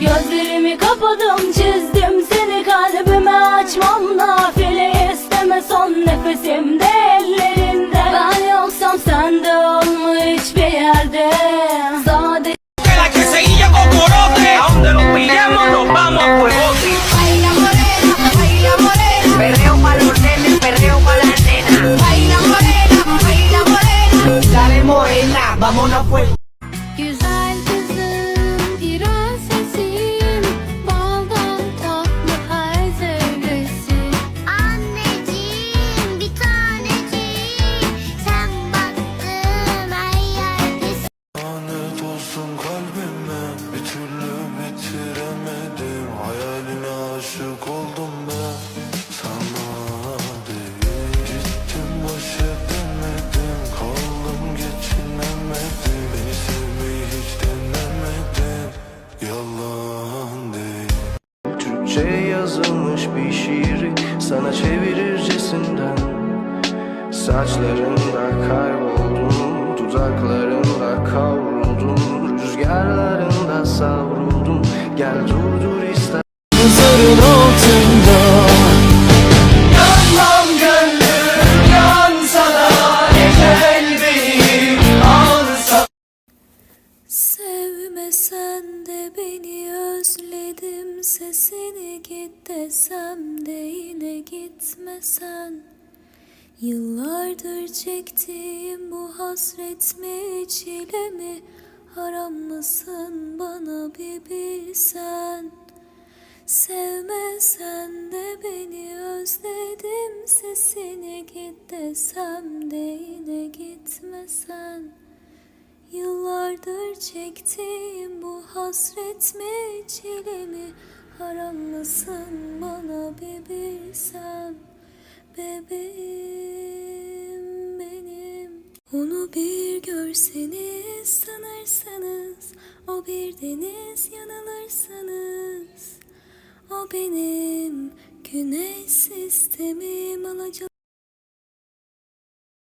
Gözlerimi kapadım çizdim seni kalbime. Açmam nafile isteme son nefesimde ellerinde Ben yoksam sen de olma hiçbir yerde. Sadece que la quesadilla con aşık oldum ben Sana değil baş edemedim Kaldım geçinemedim. Beni sevmeyi hiç denemedin Yalan değil. Türkçe yazılmış bir şiiri Sana çevirircesinden Saçlarında kayboldum Dudaklarında kavruldum Rüzgarlarında savruldum Gel durdur De beni özledim Sesini git desem de yine gitmesen. Yıllardır çektiğim bu hasret mi çile mi? Haram mısın bana bir bilsen? Sevmesen de beni özledim Sesini git desem de yine gitmesen Çektiğim bu hasret mi çile mi? Haram mısın bana bir bilsem Bebeğim benim. Onu bir görseniz sanırsanız O bir deniz yanılırsanız O benim güneş sistemim alacak